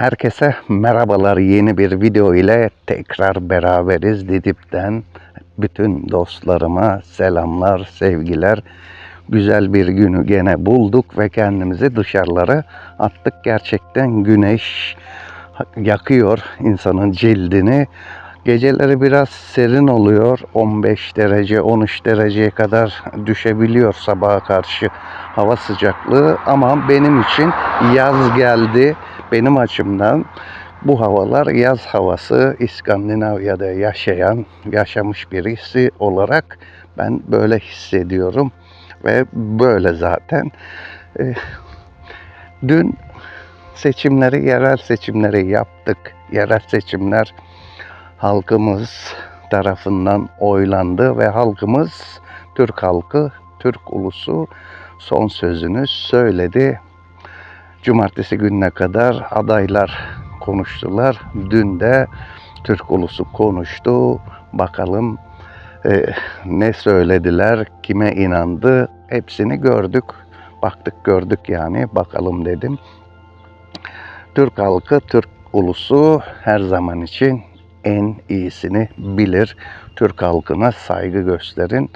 Herkese merhabalar. Yeni bir video ile tekrar beraberiz. Didip'ten bütün dostlarıma selamlar, sevgiler. Güzel bir günü gene bulduk ve kendimizi dışarılara attık. Gerçekten güneş yakıyor insanın cildini. Geceleri biraz serin oluyor. 15 derece, 13 dereceye kadar düşebiliyor sabaha karşı hava sıcaklığı. Ama benim için yaz geldi. Benim açımdan bu havalar yaz havası İskandinavya'da yaşayan, yaşamış birisi olarak ben böyle hissediyorum. Ve böyle zaten. Eh, Dün seçimleri, yerel seçimleri yaptık. Yerel seçimler halkımız tarafından oylandı ve halkımız, Türk halkı, Türk ulusu son sözünü söyledi. Cumartesi gününe kadar adaylar konuştular. Dün de Türk ulusu konuştu. Bakalım e, ne söylediler, kime inandı hepsini gördük. Baktık gördük yani bakalım dedim. Türk halkı, Türk ulusu her zaman için en iyisini bilir. Türk halkına saygı gösterin.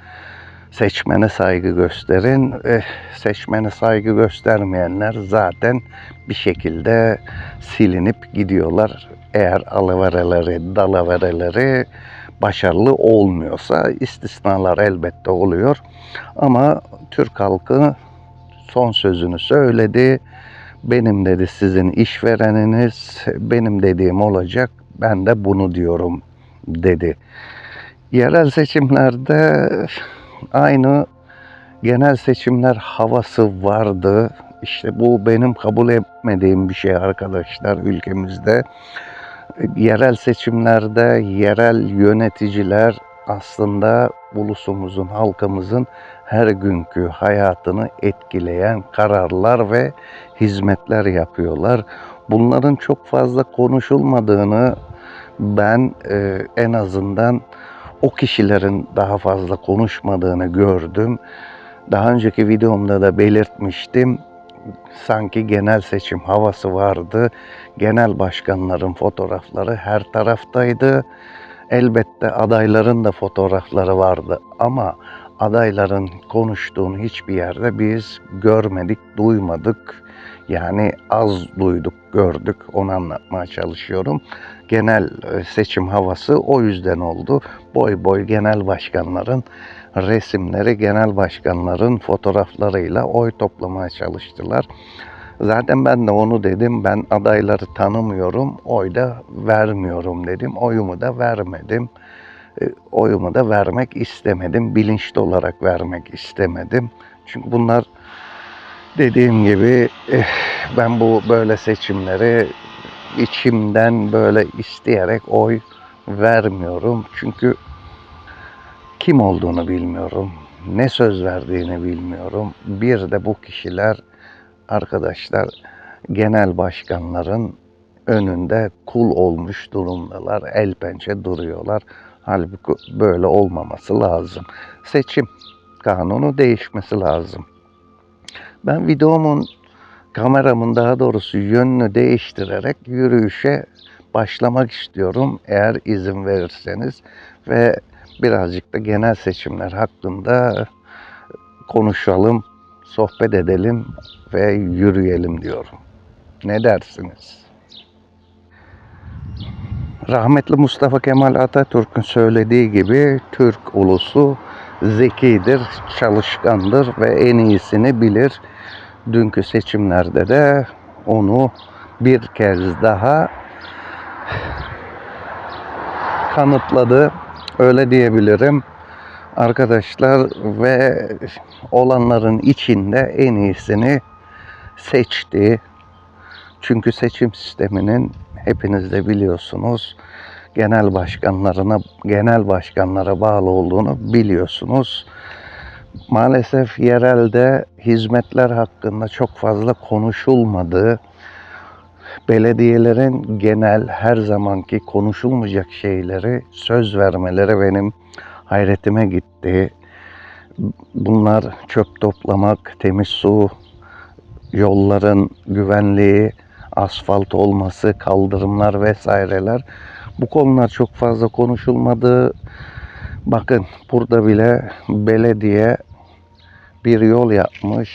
Seçmene saygı gösterin. Eh, seçmene saygı göstermeyenler zaten bir şekilde silinip gidiyorlar. Eğer alavereleri, dalavereleri başarılı olmuyorsa istisnalar elbette oluyor. Ama Türk halkı son sözünü söyledi. Benim dedi sizin işvereniniz, benim dediğim olacak, ben de bunu diyorum dedi. Yerel seçimlerde aynı genel seçimler havası vardı. İşte bu benim kabul etmediğim bir şey arkadaşlar ülkemizde. Yerel seçimlerde yerel yöneticiler aslında ulusumuzun, halkımızın her günkü hayatını etkileyen kararlar ve hizmetler yapıyorlar. Bunların çok fazla konuşulmadığını ben e, en azından o kişilerin daha fazla konuşmadığını gördüm. Daha önceki videomda da belirtmiştim. Sanki genel seçim havası vardı. Genel başkanların fotoğrafları her taraftaydı. Elbette adayların da fotoğrafları vardı ama adayların konuştuğunu hiçbir yerde biz görmedik, duymadık. Yani az duyduk, gördük. Onu anlatmaya çalışıyorum. Genel e, seçim havası o yüzden oldu. Boy boy genel başkanların resimleri, genel başkanların fotoğraflarıyla oy toplamaya çalıştılar. Zaten ben de onu dedim. Ben adayları tanımıyorum, oy da vermiyorum dedim. Oyumu da vermedim. E, Oyumu da vermek istemedim. Bilinçli olarak vermek istemedim. Çünkü bunlar dediğim gibi eh, ben bu böyle seçimleri içimden böyle isteyerek oy vermiyorum. Çünkü kim olduğunu bilmiyorum. Ne söz verdiğini bilmiyorum. Bir de bu kişiler arkadaşlar genel başkanların önünde kul olmuş durumdalar. El pençe duruyorlar. Halbuki böyle olmaması lazım. Seçim kanunu değişmesi lazım. Ben videomun kameramın daha doğrusu yönünü değiştirerek yürüyüşe başlamak istiyorum eğer izin verirseniz ve birazcık da genel seçimler hakkında konuşalım, sohbet edelim ve yürüyelim diyorum. Ne dersiniz? Rahmetli Mustafa Kemal Atatürk'ün söylediği gibi Türk ulusu zekidir, çalışkandır ve en iyisini bilir. Dünkü seçimlerde de onu bir kez daha kanıtladı. Öyle diyebilirim. Arkadaşlar ve olanların içinde en iyisini seçti. Çünkü seçim sisteminin hepiniz de biliyorsunuz genel başkanlarına genel başkanlara bağlı olduğunu biliyorsunuz. Maalesef yerelde hizmetler hakkında çok fazla konuşulmadı. Belediyelerin genel her zamanki konuşulmayacak şeyleri söz vermeleri benim hayretime gitti. Bunlar çöp toplamak, temiz su, yolların güvenliği, asfalt olması, kaldırımlar vesaireler. Bu konular çok fazla konuşulmadı. Bakın burada bile belediye bir yol yapmış.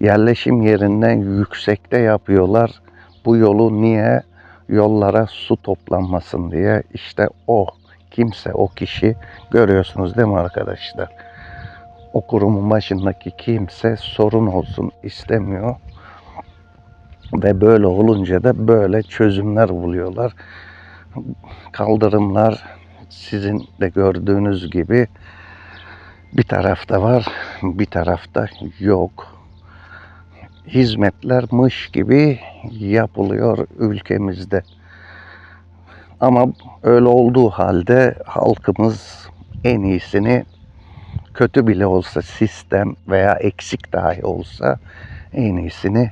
Yerleşim yerinden yüksekte yapıyorlar. Bu yolu niye? Yollara su toplanmasın diye. İşte o kimse, o kişi görüyorsunuz değil mi arkadaşlar? O kurumun başındaki kimse sorun olsun istemiyor. Ve böyle olunca da böyle çözümler buluyorlar. Kaldırımlar sizin de gördüğünüz gibi bir tarafta var, bir tarafta yok. Hizmetler mış gibi yapılıyor ülkemizde. Ama öyle olduğu halde halkımız en iyisini kötü bile olsa sistem veya eksik dahi olsa en iyisini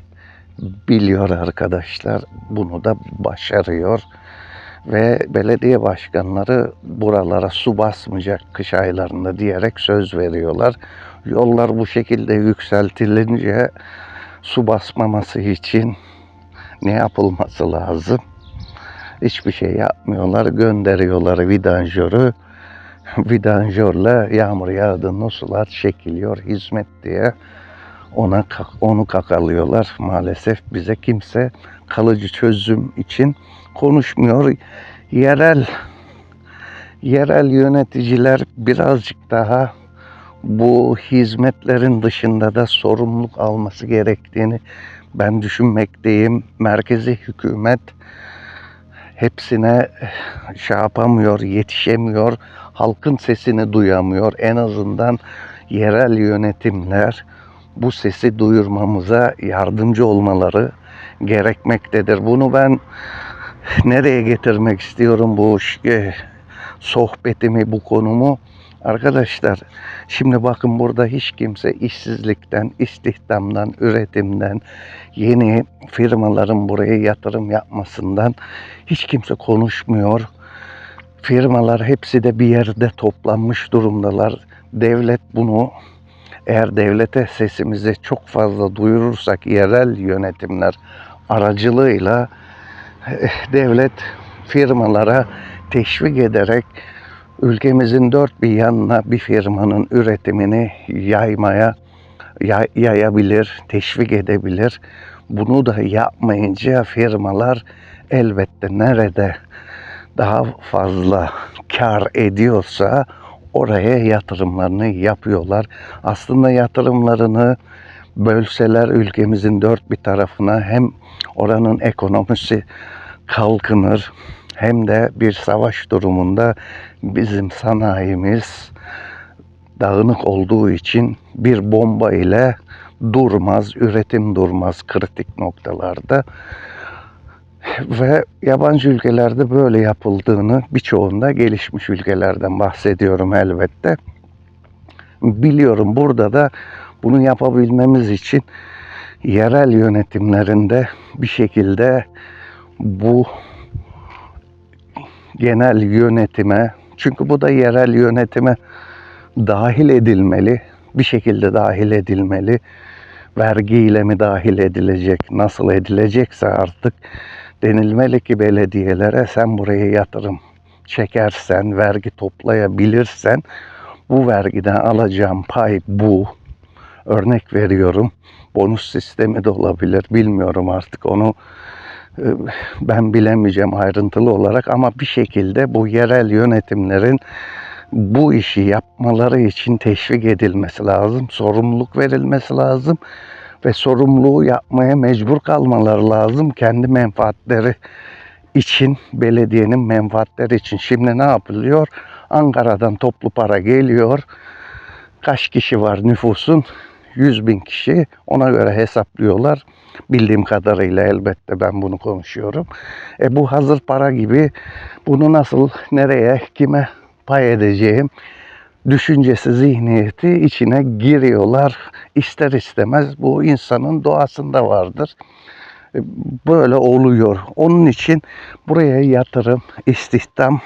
biliyor arkadaşlar. Bunu da başarıyor. Ve belediye başkanları buralara su basmayacak kış aylarında diyerek söz veriyorlar. Yollar bu şekilde yükseltilince su basmaması için ne yapılması lazım? Hiçbir şey yapmıyorlar. Gönderiyorlar vidanjörü. Vidanjörle yağmur yağdığında sular çekiliyor hizmet diye. Ona onu kakalıyorlar. Maalesef bize kimse kalıcı çözüm için konuşmuyor. Yerel yerel yöneticiler birazcık daha bu hizmetlerin dışında da sorumluluk alması gerektiğini ben düşünmekteyim. Merkezi hükümet hepsine şey yapamıyor, yetişemiyor. Halkın sesini duyamıyor. En azından yerel yönetimler bu sesi duyurmamıza yardımcı olmaları gerekmektedir. Bunu ben nereye getirmek istiyorum bu sohbetimi, bu konumu? Arkadaşlar şimdi bakın burada hiç kimse işsizlikten, istihdamdan, üretimden, yeni firmaların buraya yatırım yapmasından hiç kimse konuşmuyor. Firmalar hepsi de bir yerde toplanmış durumdalar. Devlet bunu eğer devlete sesimizi çok fazla duyurursak yerel yönetimler aracılığıyla devlet firmalara teşvik ederek ülkemizin dört bir yanına bir firmanın üretimini yaymaya yay- yayabilir, teşvik edebilir. Bunu da yapmayınca firmalar elbette nerede daha fazla kar ediyorsa oraya yatırımlarını yapıyorlar. Aslında yatırımlarını bölseler ülkemizin dört bir tarafına hem oranın ekonomisi kalkınır hem de bir savaş durumunda bizim sanayimiz dağınık olduğu için bir bomba ile durmaz, üretim durmaz kritik noktalarda. Ve yabancı ülkelerde böyle yapıldığını birçoğunda gelişmiş ülkelerden bahsediyorum elbette. Biliyorum burada da bunu yapabilmemiz için yerel yönetimlerinde bir şekilde bu genel yönetime çünkü bu da yerel yönetime dahil edilmeli. Bir şekilde dahil edilmeli. Vergiyle mi dahil edilecek, nasıl edilecekse artık denilmeli ki belediyelere sen buraya yatırım çekersen, vergi toplayabilirsen bu vergiden alacağım pay bu. Örnek veriyorum. Bonus sistemi de olabilir. Bilmiyorum artık onu e, ben bilemeyeceğim ayrıntılı olarak ama bir şekilde bu yerel yönetimlerin bu işi yapmaları için teşvik edilmesi lazım, sorumluluk verilmesi lazım ve sorumluluğu yapmaya mecbur kalmaları lazım kendi menfaatleri için, belediyenin menfaatleri için. Şimdi ne yapılıyor? Ankara'dan toplu para geliyor. Kaç kişi var nüfusun? 100 bin kişi. Ona göre hesaplıyorlar. Bildiğim kadarıyla elbette ben bunu konuşuyorum. E bu hazır para gibi bunu nasıl, nereye, kime pay edeceğim düşüncesi, zihniyeti içine giriyorlar. İster istemez bu insanın doğasında vardır. E, Böyle oluyor. Onun için buraya yatırım, istihdam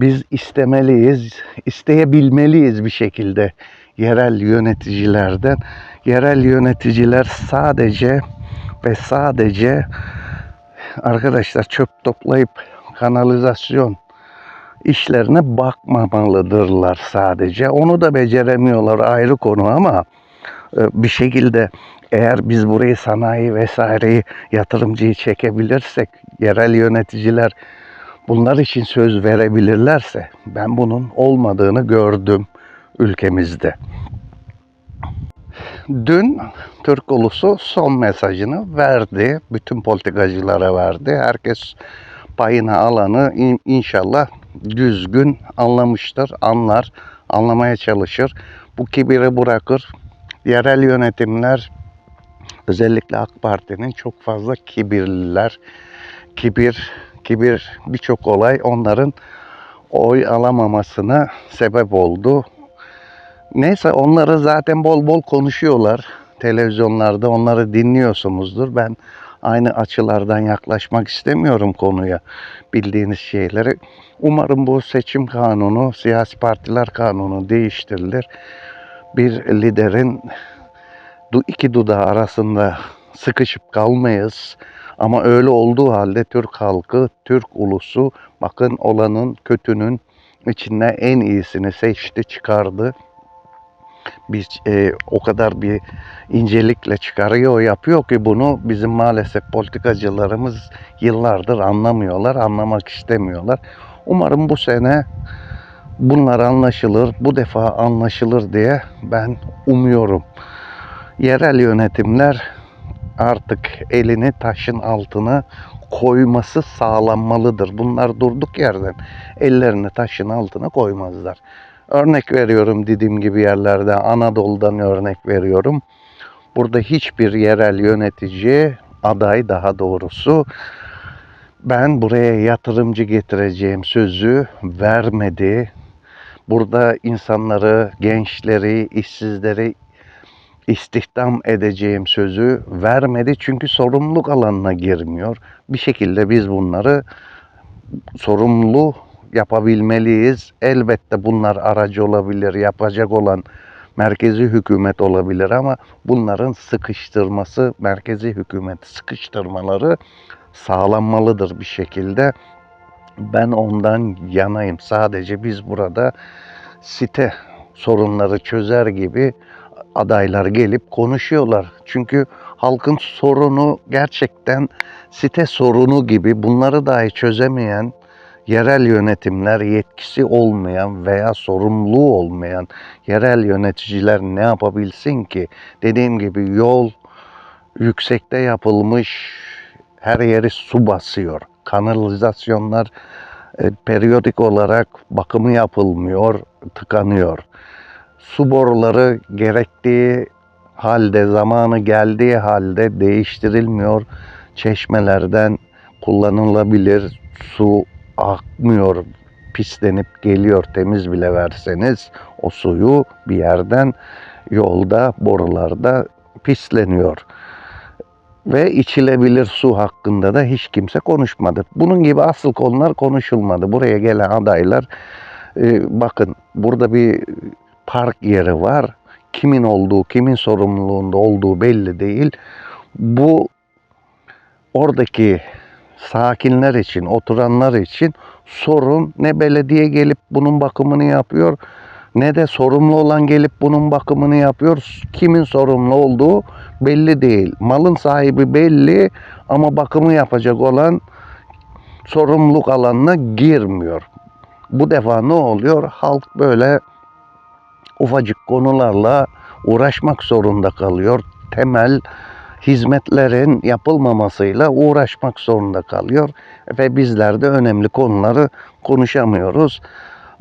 biz istemeliyiz, isteyebilmeliyiz bir şekilde yerel yöneticilerden. Yerel yöneticiler sadece ve sadece arkadaşlar çöp toplayıp kanalizasyon işlerine bakmamalıdırlar sadece. Onu da beceremiyorlar ayrı konu ama e, bir şekilde eğer biz burayı sanayi vesaireyi yatırımcıyı çekebilirsek yerel yöneticiler bunlar için söz verebilirlerse ben bunun olmadığını gördüm ülkemizde. Dün Türk ulusu son mesajını verdi. Bütün politikacılara verdi. Herkes payına alanı in- inşallah düzgün anlamıştır, anlar, anlamaya çalışır. Bu kibiri bırakır. Yerel yönetimler özellikle AK Parti'nin çok fazla kibirliler. Kibir, kibir birçok olay onların oy alamamasına sebep oldu. Neyse onları zaten bol bol konuşuyorlar. Televizyonlarda onları dinliyorsunuzdur. Ben aynı açılardan yaklaşmak istemiyorum konuya. Bildiğiniz şeyleri. Umarım bu seçim kanunu, siyasi partiler kanunu değiştirilir. Bir liderin iki dudağı arasında sıkışıp kalmayız. Ama öyle olduğu halde Türk halkı, Türk ulusu bakın olanın, kötünün içinde en iyisini seçti, çıkardı bir e, o kadar bir incelikle çıkarıyor, yapıyor ki bunu bizim maalesef politikacılarımız yıllardır anlamıyorlar, anlamak istemiyorlar. Umarım bu sene bunlar anlaşılır, bu defa anlaşılır diye ben umuyorum. Yerel yönetimler artık elini taşın altına koyması sağlanmalıdır. Bunlar durduk yerden ellerini taşın altına koymazlar. Örnek veriyorum dediğim gibi yerlerde Anadolu'dan örnek veriyorum. Burada hiçbir yerel yönetici aday daha doğrusu ben buraya yatırımcı getireceğim sözü vermedi. Burada insanları, gençleri, işsizleri istihdam edeceğim sözü vermedi. Çünkü sorumluluk alanına girmiyor. Bir şekilde biz bunları sorumlu yapabilmeliyiz. Elbette bunlar aracı olabilir, yapacak olan merkezi hükümet olabilir ama bunların sıkıştırması, merkezi hükümet sıkıştırmaları sağlanmalıdır bir şekilde. Ben ondan yanayım. Sadece biz burada site sorunları çözer gibi adaylar gelip konuşuyorlar. Çünkü halkın sorunu gerçekten site sorunu gibi bunları dahi çözemeyen yerel yönetimler yetkisi olmayan veya sorumluluğu olmayan yerel yöneticiler ne yapabilsin ki? Dediğim gibi yol yüksekte yapılmış her yeri su basıyor. Kanalizasyonlar e, periyodik olarak bakımı yapılmıyor, tıkanıyor. Su boruları gerektiği halde, zamanı geldiği halde değiştirilmiyor. Çeşmelerden kullanılabilir su akmıyor, pislenip geliyor temiz bile verseniz o suyu bir yerden yolda, borularda pisleniyor. Ve içilebilir su hakkında da hiç kimse konuşmadı. Bunun gibi asıl konular konuşulmadı. Buraya gelen adaylar e, bakın burada bir park yeri var. Kimin olduğu, kimin sorumluluğunda olduğu belli değil. Bu oradaki sakinler için, oturanlar için sorun ne belediye gelip bunun bakımını yapıyor ne de sorumlu olan gelip bunun bakımını yapıyor. Kimin sorumlu olduğu belli değil. Malın sahibi belli ama bakımı yapacak olan sorumluluk alanına girmiyor. Bu defa ne oluyor? Halk böyle ufacık konularla uğraşmak zorunda kalıyor. Temel hizmetlerin yapılmamasıyla uğraşmak zorunda kalıyor ve bizler de önemli konuları konuşamıyoruz.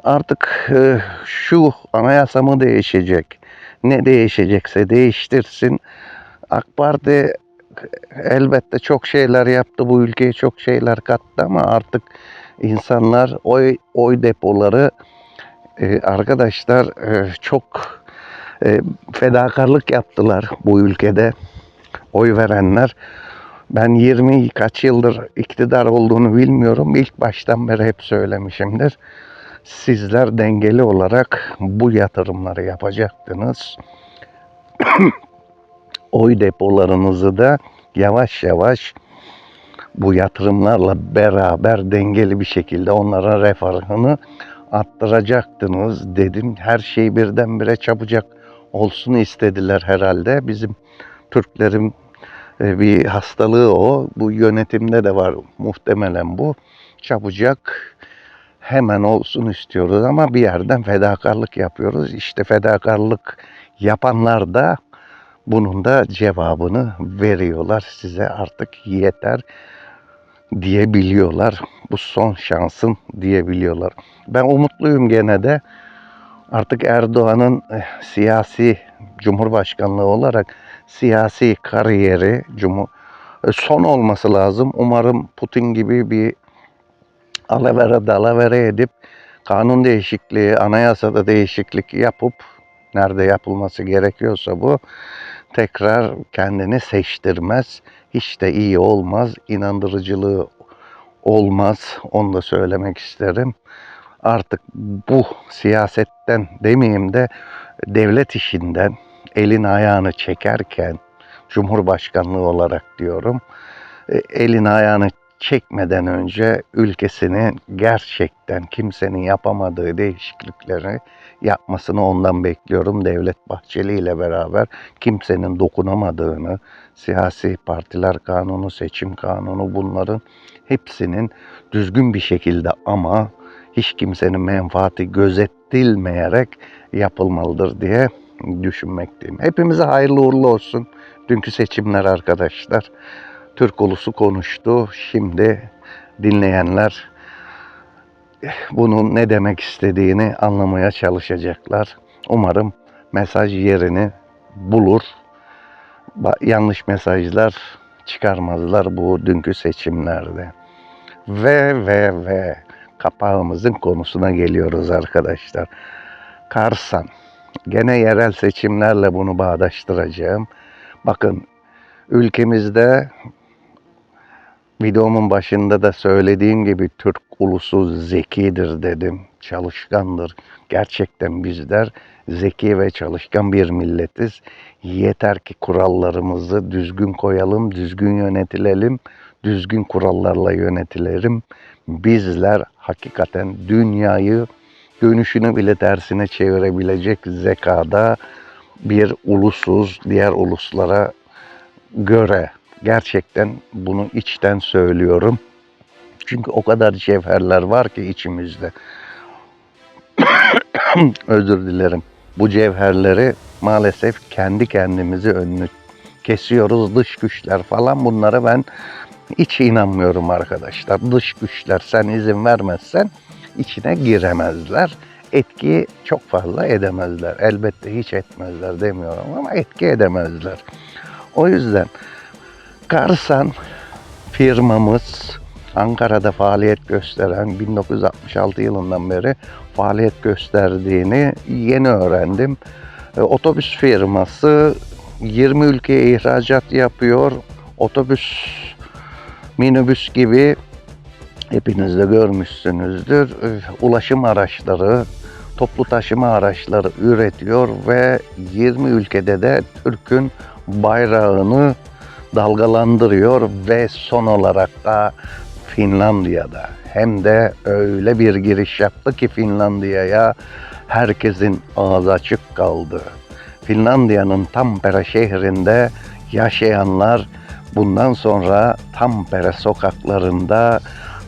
Artık e, şu anayasa mı değişecek? Ne değişecekse değiştirsin. AK Parti elbette çok şeyler yaptı bu ülkeye çok şeyler kattı ama artık insanlar oy oy depoları e, arkadaşlar e, çok fedakarlık yaptılar bu ülkede oy verenler. Ben 20 kaç yıldır iktidar olduğunu bilmiyorum. İlk baştan beri hep söylemişimdir. Sizler dengeli olarak bu yatırımları yapacaktınız. oy depolarınızı da yavaş yavaş bu yatırımlarla beraber dengeli bir şekilde onların refahını arttıracaktınız dedim. Her şey birdenbire çabucak olsun istediler herhalde. Bizim Türklerin e, bir hastalığı o. Bu yönetimde de var muhtemelen bu. Çabucak hemen olsun istiyoruz ama bir yerden fedakarlık yapıyoruz. İşte fedakarlık yapanlar da bunun da cevabını veriyorlar size artık yeter diyebiliyorlar. Bu son şansın diyebiliyorlar. Ben umutluyum gene de artık Erdoğan'ın eh, siyasi cumhurbaşkanlığı olarak siyasi kariyeri cumhur e, son olması lazım. Umarım Putin gibi bir alavere dalavere edip kanun değişikliği, anayasada değişiklik yapıp nerede yapılması gerekiyorsa bu tekrar kendini seçtirmez. Hiç de iyi olmaz. İnandırıcılığı olmaz. Onu da söylemek isterim. Artık bu siyasetten demeyeyim de devlet işinden elin ayağını çekerken Cumhurbaşkanlığı olarak diyorum. e, Elin ayağını çekmeden önce ülkesinin gerçekten kimsenin yapamadığı değişiklikleri yapmasını ondan bekliyorum. Devlet Bahçeli ile beraber kimsenin dokunamadığını, siyasi partiler kanunu, seçim kanunu bunların hepsinin düzgün bir şekilde ama hiç kimsenin menfaati gözetilmeyerek yapılmalıdır diye düşünmekteyim. Hepimize hayırlı uğurlu olsun. Dünkü seçimler arkadaşlar. Türk ulusu konuştu. Şimdi dinleyenler bunun ne demek istediğini anlamaya çalışacaklar. Umarım mesaj yerini bulur. Yanlış mesajlar çıkarmazlar bu dünkü seçimlerde. Ve ve ve kapağımızın konusuna geliyoruz arkadaşlar. Karsan. Gene yerel seçimlerle bunu bağdaştıracağım. Bakın ülkemizde videomun başında da söylediğim gibi Türk ulusu zekidir dedim. Çalışkandır. Gerçekten bizler zeki ve çalışkan bir milletiz. Yeter ki kurallarımızı düzgün koyalım, düzgün yönetilelim, düzgün kurallarla yönetilelim. Bizler hakikaten dünyayı dönüşünü bile tersine çevirebilecek zekada bir ulusuz diğer uluslara göre gerçekten bunu içten söylüyorum. Çünkü o kadar cevherler var ki içimizde. Özür dilerim. Bu cevherleri maalesef kendi kendimizi önünü kesiyoruz. Dış güçler falan bunlara ben hiç inanmıyorum arkadaşlar. Dış güçler sen izin vermezsen içine giremezler. Etki çok fazla edemezler. Elbette hiç etmezler demiyorum ama etki edemezler. O yüzden Karsan firmamız Ankara'da faaliyet gösteren 1966 yılından beri faaliyet gösterdiğini yeni öğrendim. E, Otobüs firması 20 ülkeye ihracat yapıyor. Otobüs, minibüs gibi hepiniz de görmüşsünüzdür. Ulaşım araçları, toplu taşıma araçları üretiyor ve 20 ülkede de Türk'ün bayrağını dalgalandırıyor ve son olarak da Finlandiya'da hem de öyle bir giriş yaptı ki Finlandiya'ya herkesin ağzı açık kaldı. Finlandiya'nın Tampere şehrinde yaşayanlar bundan sonra Tampere sokaklarında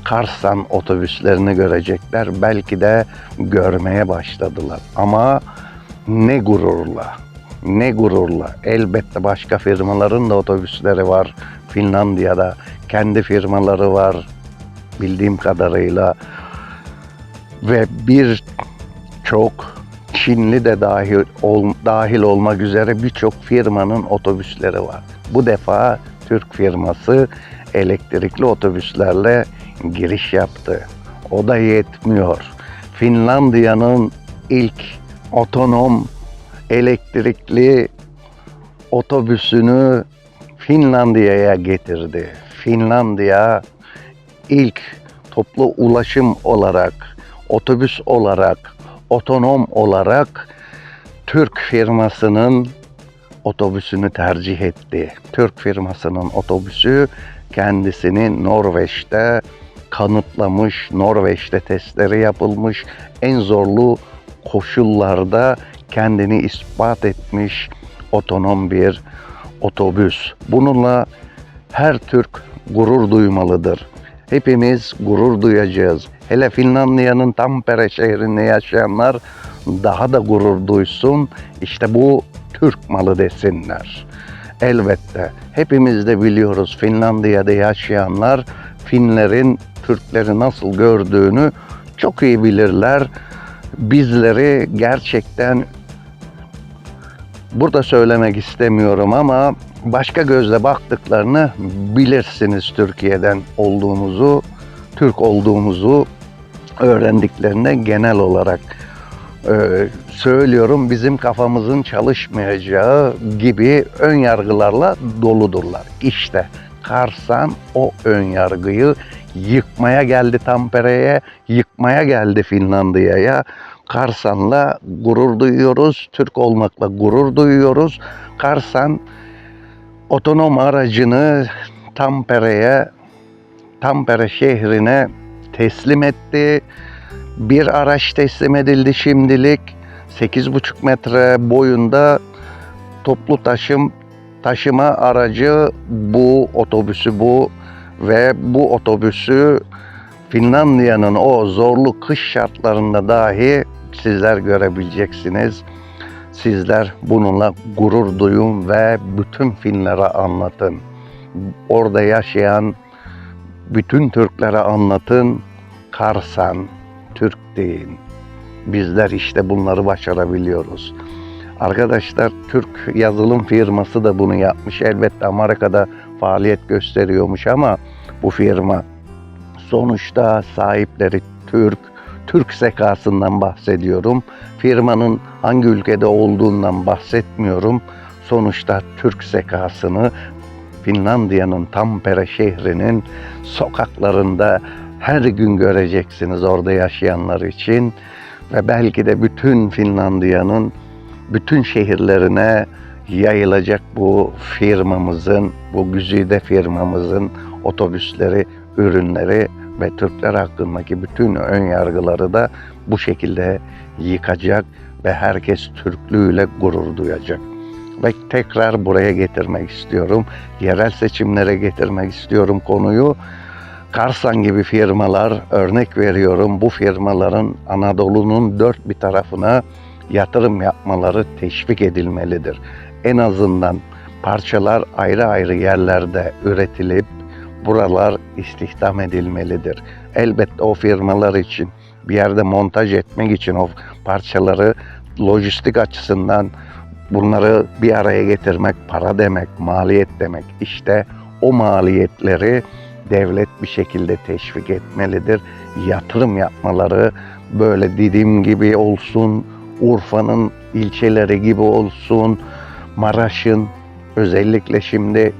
Karsan otobüslerini görecekler. Belki de görmeye başladılar. Ama ne gururla, ne gururla. Elbette başka firmaların da otobüsleri var Finlandiya'da. Kendi firmaları var bildiğim kadarıyla. Ve bir çok Çinli de dahil, ol, dahil olmak üzere birçok firmanın otobüsleri var. Bu defa Türk firması elektrikli otobüslerle giriş yaptı. O da yetmiyor. Finlandiya'nın ilk otonom elektrikli otobüsünü Finlandiya'ya getirdi. Finlandiya ilk toplu ulaşım olarak, otobüs olarak, otonom olarak Türk firmasının otobüsünü tercih etti. Türk firmasının otobüsü kendisini Norveç'te kanıtlamış, Norveç'te testleri yapılmış, en zorlu koşullarda kendini ispat etmiş otonom bir otobüs. Bununla her Türk gurur duymalıdır. Hepimiz gurur duyacağız. Hele Finlandiya'nın Tampere şehrinde yaşayanlar daha da gurur duysun. İşte bu Türk malı desinler. Elbette hepimiz de biliyoruz Finlandiya'da yaşayanlar Finlerin Türkleri nasıl gördüğünü çok iyi bilirler. Bizleri gerçekten burada söylemek istemiyorum ama başka gözle baktıklarını bilirsiniz Türkiye'den olduğumuzu, Türk olduğumuzu öğrendiklerinde genel olarak e, söylüyorum bizim kafamızın çalışmayacağı gibi ön yargılarla doludurlar. İşte Karsan o ön yargıyı yıkmaya geldi Tampere'ye, yıkmaya geldi Finlandiya'ya. Karsan'la gurur duyuyoruz, Türk olmakla gurur duyuyoruz. Karsan otonom aracını Tampere'ye, Tampere şehrine teslim etti. Bir araç teslim edildi şimdilik. 8,5 metre boyunda toplu taşım taşıma aracı bu otobüsü bu ve bu otobüsü Finlandiya'nın o zorlu kış şartlarında dahi sizler görebileceksiniz. Sizler bununla gurur duyun ve bütün Finlere anlatın. Orada yaşayan bütün Türklere anlatın. Karsan, Türk deyin. Bizler işte bunları başarabiliyoruz. Arkadaşlar Türk yazılım firması da bunu yapmış. Elbette Amerika'da faaliyet gösteriyormuş ama bu firma sonuçta sahipleri Türk, Türk zekasından bahsediyorum. Firmanın hangi ülkede olduğundan bahsetmiyorum. Sonuçta Türk zekasını Finlandiya'nın Tampere şehrinin sokaklarında her gün göreceksiniz orada yaşayanlar için ve belki de bütün Finlandiya'nın bütün şehirlerine yayılacak bu firmamızın, bu güzide firmamızın otobüsleri, ürünleri ve Türkler hakkındaki bütün ön yargıları da bu şekilde yıkacak ve herkes Türklüğüyle gurur duyacak. Ve tekrar buraya getirmek istiyorum. Yerel seçimlere getirmek istiyorum konuyu. Karsan gibi firmalar örnek veriyorum. Bu firmaların Anadolu'nun dört bir tarafına yatırım yapmaları teşvik edilmelidir. En azından parçalar ayrı ayrı yerlerde üretilip buralar istihdam edilmelidir. Elbette o firmalar için bir yerde montaj etmek için o parçaları lojistik açısından bunları bir araya getirmek para demek, maliyet demek. İşte o maliyetleri devlet bir şekilde teşvik etmelidir. Yatırım yapmaları böyle Didim gibi olsun, Urfa'nın ilçeleri gibi olsun, Maraş'ın özellikle şimdi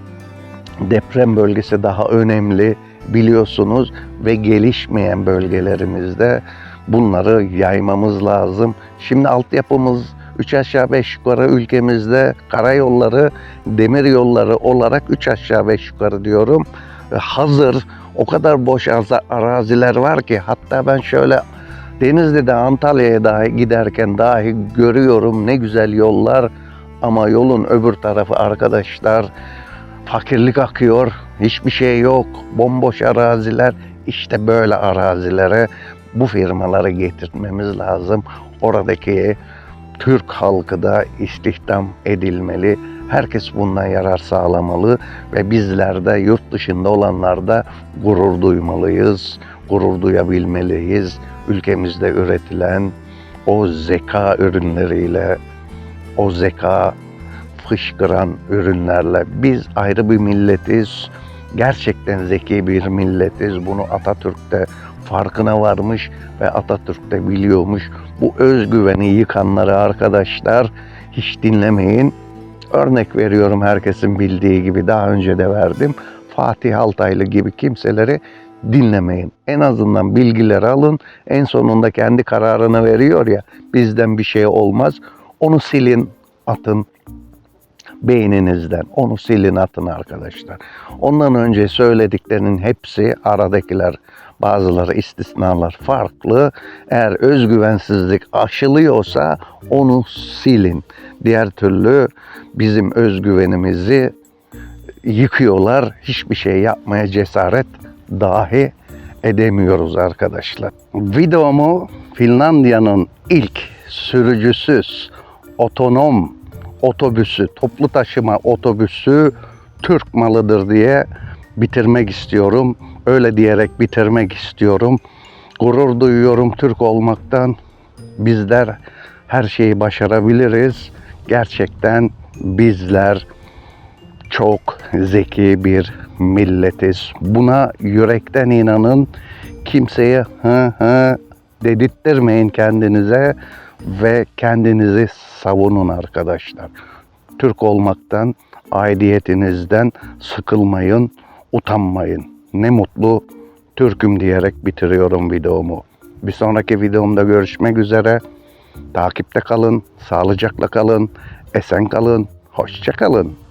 deprem bölgesi daha önemli biliyorsunuz ve gelişmeyen bölgelerimizde bunları yaymamız lazım. Şimdi altyapımız 3 aşağı 5 yukarı ülkemizde karayolları, demir yolları olarak 3 aşağı 5 yukarı diyorum. E, Hazır o kadar boş araziler var ki hatta ben şöyle Denizli'de Antalya'ya dahi giderken dahi görüyorum ne güzel yollar ama yolun öbür tarafı arkadaşlar fakirlik akıyor, hiçbir şey yok, bomboş araziler. İşte böyle arazilere bu firmaları getirmemiz lazım. Oradaki Türk halkı da istihdam edilmeli. Herkes bundan yarar sağlamalı ve bizler de yurt dışında olanlar da gurur duymalıyız, gurur duyabilmeliyiz. Ülkemizde üretilen o zeka ürünleriyle, o zeka fışkıran ürünlerle biz ayrı bir milletiz. Gerçekten zeki bir milletiz. Bunu Atatürk'te farkına varmış ve Atatürk de biliyormuş. Bu özgüveni yıkanları arkadaşlar hiç dinlemeyin. Örnek veriyorum herkesin bildiği gibi daha önce de verdim. Fatih Altaylı gibi kimseleri dinlemeyin. En azından bilgileri alın. En sonunda kendi kararını veriyor ya bizden bir şey olmaz. Onu silin, atın. Beyninizden. Onu silin atın arkadaşlar. Ondan önce söylediklerinin hepsi aradakiler bazıları istisnalar farklı. Eğer özgüvensizlik aşılıyorsa onu silin. Diğer türlü bizim özgüvenimizi yıkıyorlar. Hiçbir şey yapmaya cesaret dahi edemiyoruz arkadaşlar. Videomu Finlandiya'nın ilk sürücüsüz otonom otobüsü, toplu taşıma otobüsü Türk malıdır diye bitirmek istiyorum. Öyle diyerek bitirmek istiyorum. Gurur duyuyorum Türk olmaktan. Bizler her şeyi başarabiliriz. Gerçekten bizler çok zeki bir milletiz. Buna yürekten inanın. Kimseye hı hı dedirttirmeyin kendinize ve kendinizi savunun arkadaşlar. Türk olmaktan, aidiyetinizden sıkılmayın, utanmayın. Ne mutlu Türk'üm diyerek bitiriyorum videomu. Bir sonraki videomda görüşmek üzere. Takipte kalın, sağlıcakla kalın, esen kalın, hoşça kalın.